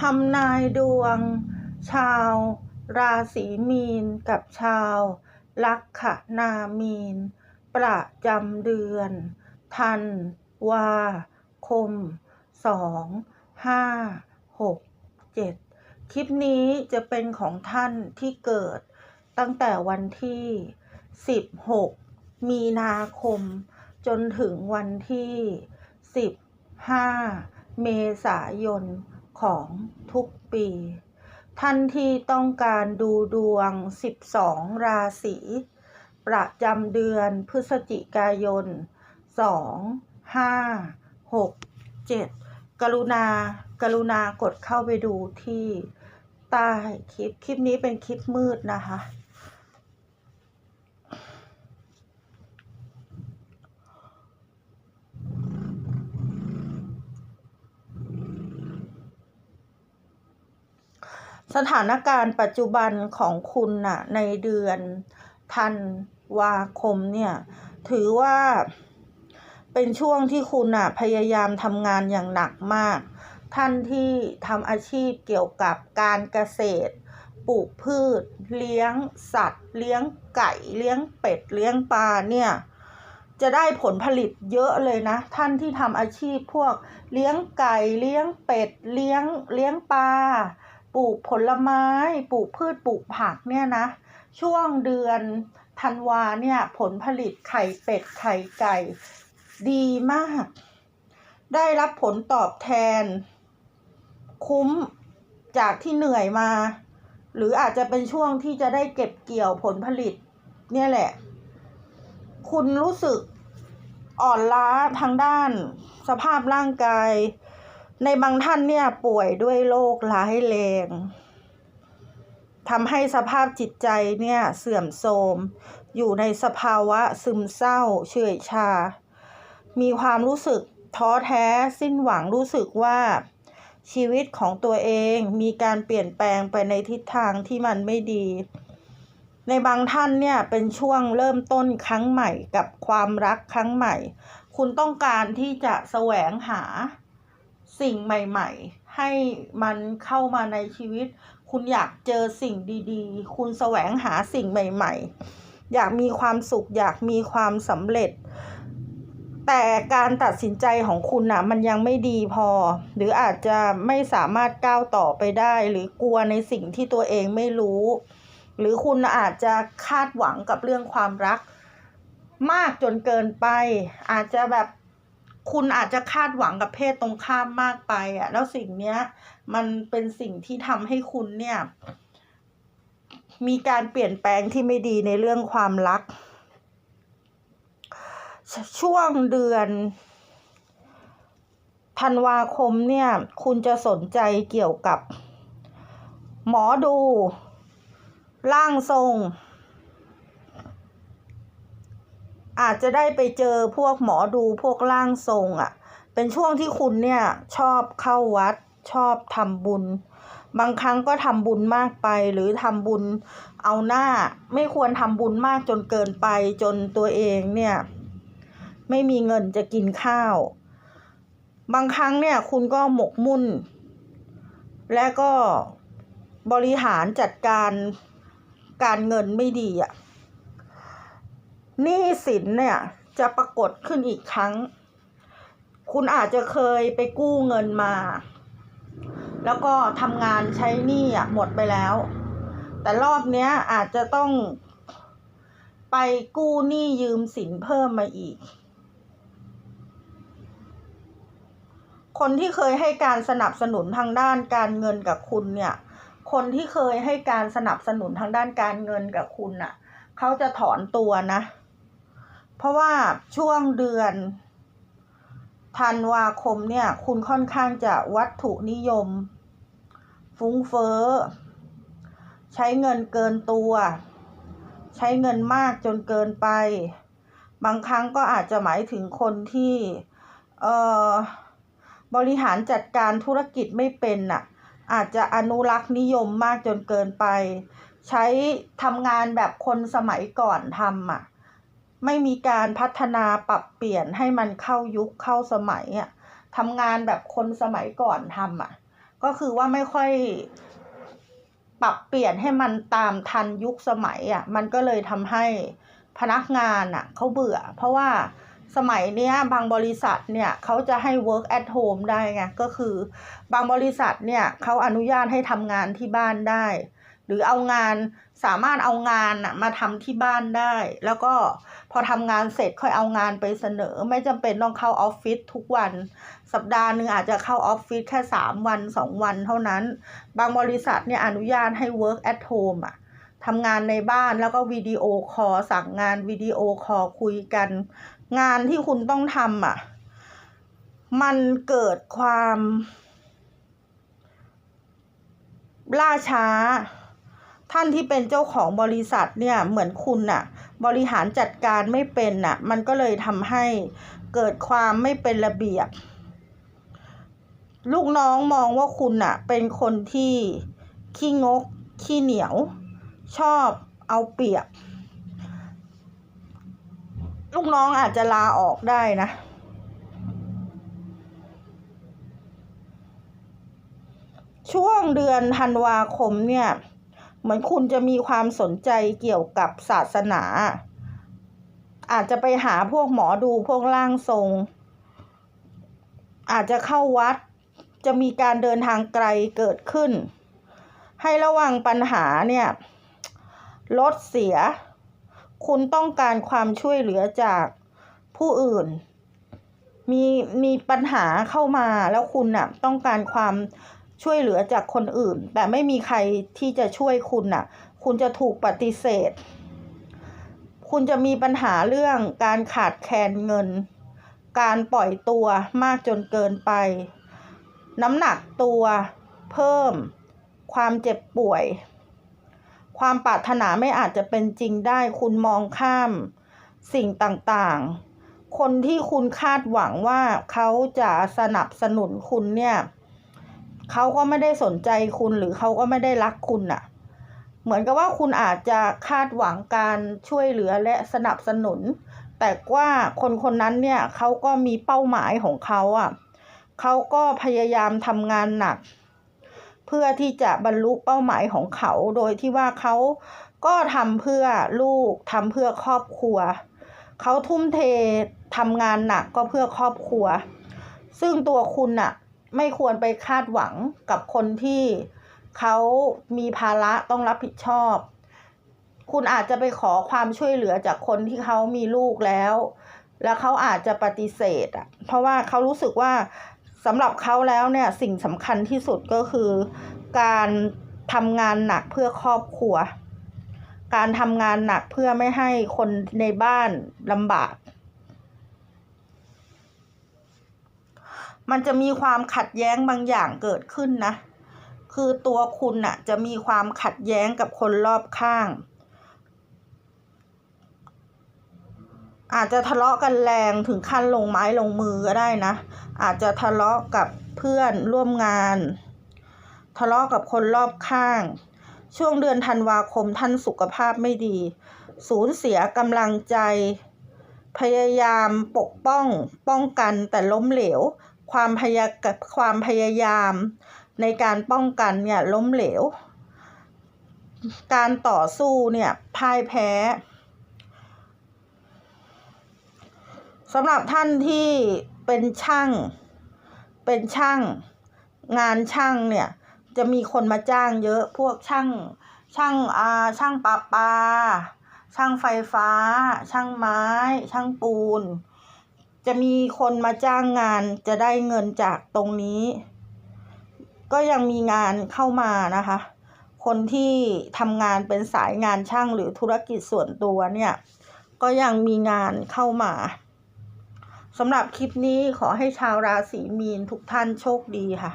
ทำนายดวง ชาว ราศีมีน กับชาว ลัคนามีน ประจำเดือน ธันวาคมสองห้าหกเจ็ดคลิปนี้จะเป็นของท่านที่เกิดตั้งแต่วันที่สิบหกมีนาคม จนถึงวันที่สิบห้าเมษายน ของทุกปี ท่านที่ต้องการดูดวง 12 ราศีประจำเดือนพฤศจิกายน 2 5 6 7 กรุณา กรุณากดเข้าไปดูที่ใต้คลิป คลิปนี้เป็นคลิปมืดนะคะ สถานการณ์ปัจจุบันของคุณน่ะ ในเดือนธันวาคมเนี่ย ถือว่าเป็นช่วงที่คุณน่ะพยายามทำงานอย่างหนักมาก ท่านที่ทำอาชีพเกี่ยวกับการเกษตร ปลูกพืช เลี้ยงสัตว์ เลี้ยงไก่ เลี้ยงเป็ด เลี้ยงปลาเนี่ยจะได้ผลผลิตเยอะเลยนะ ท่านที่ทำอาชีพพวกเลี้ยงไก่เลี้ยงเป็ด เลี้ยงเลี้ยงปลา ปลูกผลไม้ ปลูกพืชปลูกผักเนี่ยนะ ช่วงเดือนธันวาเนี่ย ผลผลิตไข่เป็ดไข่ไก่ดีมาก ได้รับผลตอบแทน คุ้มจากที่เหนื่อยมา หรืออาจจะเป็นช่วงที่จะได้เก็บเกี่ยวผลผลิต เนี่ยแหละ คุณรู้สึกอ่อนล้าทางด้านสภาพร่างกาย ในบางท่านเนี่ยป่วยด้วยโรคร้ายแรงทำให้สภาพจิตใจเนี่ยเสื่อมโทรม อยู่ในสภาวะซึมเศร้า เฉื่อยชา มีความรู้สึกท้อแท้สิ้นหวังรู้สึกว่าชีวิตของตัวเองมีการเปลี่ยนแปลงไปในทิศทางที่มันไม่ดี ในบางท่านเนี่ยเป็นช่วงเริ่มต้นครั้งใหม่กับความรักครั้งใหม่ คุณต้องการที่จะแสวงหา สิ่งใหม่ ๆ ให้มันเข้ามาในชีวิต คุณอยากเจอสิ่งดีๆ คุณแสวงหาสิ่งใหม่ ๆ อยากมีความสุข อยากมีความสำเร็จ แต่การตัดสินใจของคุณนะมันยังไม่ดีพอ หรืออาจจะไม่สามารถก้าวต่อไปได้ หรือกลัวในสิ่งที่ตัวเองไม่รู้ หรือคุณอาจจะคาดหวังกับเรื่องความรัก มากจนเกินไป อาจจะแบบ คุณอาจจะคาดหวังกับเพศตรงข้ามมากไปอะ แล้วสิ่งเนี้ย มันเป็นสิ่งที่ทำให้คุณเนี่ย มีการเปลี่ยนแปลงที่ไม่ดีในเรื่องความรัก ช่วงเดือนธันวาคมเนี่ย คุณจะสนใจเกี่ยวกับ หมอดู ร่างทรง อาจจะได้ไปเจอพวกหมอดูพวกร่างทรงอะ่ะ เป็นช่วงที่คุณเนี่ยชอบเข้าวัดชอบทำบุญ บางครั้งก็ทำบุญมากไปหรือทำบุญเอาหน้า ไม่ควรทำบุญมากจนเกินไปจนตัวเองเนี่ย ไม่มีเงินจะกินข้าว บางครั้งเนี่ยคุณก็หมกมุ่น และก็บริหารจัดการการเงินไม่ดีอะ่ะ หนี้สินเนี่ยจะปรากฏขึ้นอีกครั้ง คุณอาจจะเคยไปกู้เงินมา แล้วก็ทำงานใช้หนี้อะหมดไปแล้ว แต่รอบเนี้ยอาจจะต้องไปกู้หนี้ยืมสินเพิ่มมาอีก คนที่เคยให้การสนับสนุนทางด้านการเงินกับคุณเนี่ย คนที่เคยให้การสนับสนุนทางด้านการเงินกับคุณน่ะ เขาจะถอนตัวนะ เพราะว่าช่วงเดือนธันวาคมเนี่ย คุณค่อนข้างจะวัตถุนิยม ฟุ้งเฟ้อ ใช้เงินเกินตัว ใช้เงินมากจนเกินไป บางครั้งก็อาจจะหมายถึงคนที่เอ่อบริหารจัดการธุรกิจไม่เป็นน่ะ อาจจะอนุรักษ์นิยมมากจนเกินไป ใช้ทำงานแบบคนสมัยก่อนทำอะ ไม่มีการพัฒนาปรับเปลี่ยนให้มันเข้ายุคเข้าสมัยอะทำงานแบบคนสมัยก่อนทำอะ ก็คือว่าไม่ค่อยปรับเปลี่ยนให้มันตามทันยุคสมัยอะ มันก็เลยทำให้พนักงานอะเขาเบื่อ เพราะว่าสมัยเนี้ยบางบริษัทเนี่ยเขาจะให้ work at home ได้ไงก็คือบางบริษัทเนี่ยเขาอนุญาตให้ทำงานที่บ้านได้ หรือเอางานสามารถเอางานมาทำที่บ้านได้ แล้วก็พอทำงานเสร็จค่อยเอางานไปเสนอ ไม่จำเป็นต้องเข้าออฟฟิศทุกวัน สัปดาห์หนึ่งอาจจะเข้าออฟฟิศแค่สามวันสองวันเท่านั้น บางบริษัทเนี่ยอนุญาตให้ work at home อะทำงานในบ้านแล้วก็วิดีโอคอลสั่งงานวิดีโอคอลคุยกัน งานที่คุณต้องทำอะ มันเกิดความล่าช้า ท่านที่เป็นเจ้าของบริษัทเนี่ยเหมือนคุณน่ะบริหารจัดการไม่เป็นน่ะมันก็เลยทำให้เกิดความไม่เป็นระเบียบ ลูกน้องมองว่าคุณน่ะเป็นคนที่ขี้งก ขี้เหนียว ชอบเอาเปรียบ ลูกน้องอาจจะลาออกได้นะช่วงเดือนธันวาคมเนี่ย เหมือนคุณจะมีความสนใจเกี่ยวกับศาสนา อาจจะไปหาพวกหมอดูพวกร่างทรง อาจจะเข้าวัด จะมีการเดินทางไกลเกิดขึ้น ให้ระวังปัญหาเนี่ยลดเสีย คุณต้องการความช่วยเหลือจากผู้อื่น มีมีปัญหาเข้ามาแล้วคุณน่ะต้องการความ ช่วยเหลือจากคนอื่น แต่ไม่มีใครที่จะช่วยคุณน่ะ คุณจะถูกปฏิเสธ คุณจะมีปัญหาเรื่องการขาดแคลนเงิน การปล่อยตัวมากจนเกินไป น้ำหนักตัวเพิ่ม ความเจ็บป่วย ความปรารถนาไม่อาจจะเป็นจริงได้ คุณมองข้ามสิ่งต่างๆ คนที่คุณคาดหวังว่าเขาจะสนับสนุนคุณเนี่ย เขาก็ไม่ได้สนใจคุณหรือเขาก็ไม่ได้รักคุณน่ะเหมือนกับว่าคุณอาจจะคาดหวังการช่วยเหลือและสนับสนุน แต่ว่าคนคนนั้นเนี่ยเขาก็มีเป้าหมายของเขาอะเขาก็พยายามทำงานหนัก เพื่อที่จะบรรลุเป้าหมายของเขา โดยที่ว่าเขาก็ทำเพื่อลูกทำเพื่อครอบครัว เขาทุ่มเททำงานหนักก็เพื่อครอบครัว ซึ่งตัวคุณน่ะ ไม่ควรไปคาดหวังกับคนที่เขามีภาระต้องรับผิดชอบ คุณอาจจะไปขอความช่วยเหลือจากคนที่เขามีลูกแล้ว แล้วเขาอาจจะปฏิเสธอะ เพราะว่าเขารู้สึกว่าสำหรับเขาแล้วเนี่ยสิ่งสำคัญที่สุดก็คือการทำงานหนักเพื่อครอบครัว การทำงานหนักเพื่อไม่ให้คนในบ้านลำบาก มันจะมีความขัดแย้งบางอย่างเกิดขึ้นนะ คือตัวคุณน่ะจะมีความขัดแย้งกับคนรอบข้าง อาจจะทะเลาะกันแรงถึงขั้นลงไม้ลงมือก็ได้นะ อาจจะทะเลาะกับเพื่อนร่วมงาน ทะเลาะกับคนรอบข้าง ช่วงเดือนธันวาคมท่านสุขภาพไม่ดี สูญเสียกำลังใจพยายามปกป้องป้องกันแต่ล้มเหลว ความพยาความพยายามในการป้องกันเนี่ยล้มเหลว การต่อสู้เนี่ยพ่ายแพ้สำหรับท่านที่เป็นช่าง เป็นช่าง งานช่างเนี่ยจะมีคนมาจ้างเยอะพวกช่างช่างอาช่างปลาปลาช่างไฟฟ้า ช่างไม้ ช่างปูน จะมีคนมาจ้างงานจะได้เงินจากตรงนี้ ก็ยังมีงานเข้ามานะคะ คนที่ทำงานเป็นสายงานช่างหรือธุรกิจส่วนตัวเนี่ย ก็ยังมีงานเข้ามาสำหรับคลิปนี้ขอให้ชาวราศีมีนทุกท่านโชคดีค่ะ